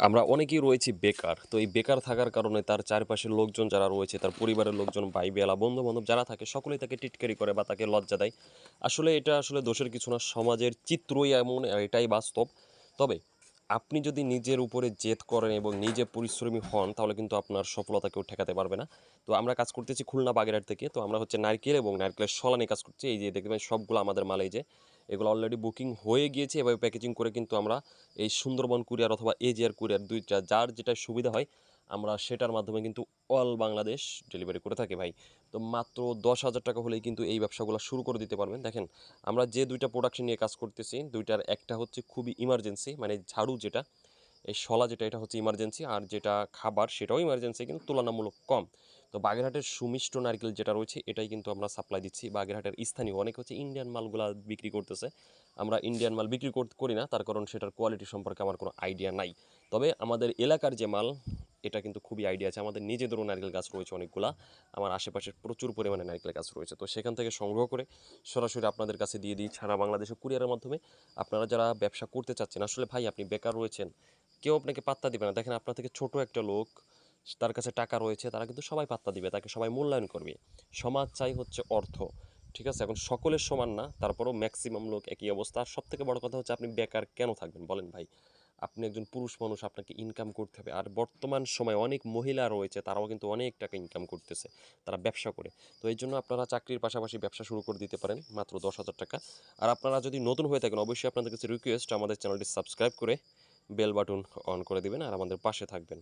আমরা অনেকেই রয়েছি বেকার। তো এই বেকার থাকার কারণে তার চারপাশের লোকজন যারা রয়েছে, তার পরিবারের লোকজন, ভাই, বেলা বন্ধু বান্ধব যারা থাকে, সকলেই তাকে টিটকারি করে বা তাকে লজ্জা দেয়। আসলে এটা আসলে দোষের কিছু না, সমাজের চিত্রই এমন, এটাই বাস্তব। তবে আপনি যদি নিজের উপরে জেদ করেন এবং নিজে পরিশ্রমী হন, তাহলে কিন্তু আপনার সফলতা কেউ ঠেকাতে পারবে না। তো আমরা কাজ করতেছি খুলনা বাগেরহাট থেকে, তো আমরা হচ্ছে নারকেল এবং নারকেলের শলা নিয়ে কাজ করছি। এই যে দেখবেন সবগুলো আমাদের মালে যে এগুলো অলরেডি বুকিং হয়ে গিয়েছে। এভাবে প্যাকেজিং করে কিন্তু আমরা এই সুন্দরবন কুরিয়ার অথবা এজিআর কুরিয়ার দুইটা যার যেটা সুবিধা হয়, আমরা সেটার মাধ্যমে কিন্তু অল বাংলাদেশ ডেলিভারি করে থাকি ভাই। তো মাত্র দশ হাজার টাকা হলেই কিন্তু এই ব্যবসাগুলো শুরু করে দিতে পারবেন। দেখেন, আমরা যে দুইটা প্রোডাকশন নিয়ে কাজ করতেছি, দুইটার একটা হচ্ছে খুবই ইমার্জেন্সি মানে ঝাড়ু যেটা, এই শলা যেটা, এটা হচ্ছে ইমার্জেন্সি আর যেটা খাবার সেটাও ইমার্জেন্সি কিন্তু তুলনামূলক কম। তো বাগেরহাটের সুমিষ্ট নারকেল যেটা রয়েছে, এটাই কিন্তু আমরা সাপ্লাই দিচ্ছি। বাগেরহাটের স্থানীয় অনেক হচ্ছে ইন্ডিয়ান মালগুলা বিক্রি করতেছে। আমরা ইন্ডিয়ান মাল বিক্রি করি না, তার কারণ সেটার কোয়ালিটি সম্পর্কে আমার কোনো আইডিয়া নাই। তবে আমাদের এলাকার যে মাল, এটা কিন্তু খুবই আইডিয়া আছে। আমাদের নিজেদেরও নারকেল গাছ রয়েছে অনেকগুলা। আমার আশেপাশে প্রচুর পরিমাণে নারকেল গাছ রয়েছে। তো সেখান থেকে সংগ্রহ করে সরাসরি আপনাদের কাছে দিয়ে দিই সারা বাংলাদেশে কুরিয়ারের মাধ্যমে। আপনারা যারা ব্যবসা করতে চাচ্ছেন, আসলে ভাই আপনি বেকার রয়েছেন, কেউ আপনাকে পাত্তা দিবে না। দেখেন আপনার থেকে ছোট একটা লোক তার কাছে টাকা রয়েছে, তারা কিন্তু সবাই পাত্তা দিবে, তাকে সবাই মূল্যায়ন করবে। সমাজ চাই হচ্ছে অর্থ, ঠিক আছে? এখন সকলের সমান না, তারপরেও ম্যাক্সিমাম লোক একই অবস্থা। সব থেকে বড় কথা হচ্ছে আপনি বেকার কেন থাকবেন, বলেন ভাই? আপনি একজন পুরুষ মানুষ, আপনাকে ইনকাম করতে হবে। আর বর্তমান সময়ে অনেক মহিলা রয়েছে, তারাও কিন্তু অনেক টাকা ইনকাম করতেছে, তারা ব্যবসা করে। তো এই জন্য আপনারা চাকরির পাশাপাশি ব্যবসা শুরু করে দিতে পারেন, মাত্র দশ হাজার টাকা। আর আপনারা যদি নতুন হয়ে থাকেন, অবশ্যই আপনাদের কাছে রিকোয়েস্ট আমাদের চ্যানেলটি সাবস্ক্রাইব করে বেল বাটন অন করে দিবেন, আর আমাদের পাশে থাকবেন।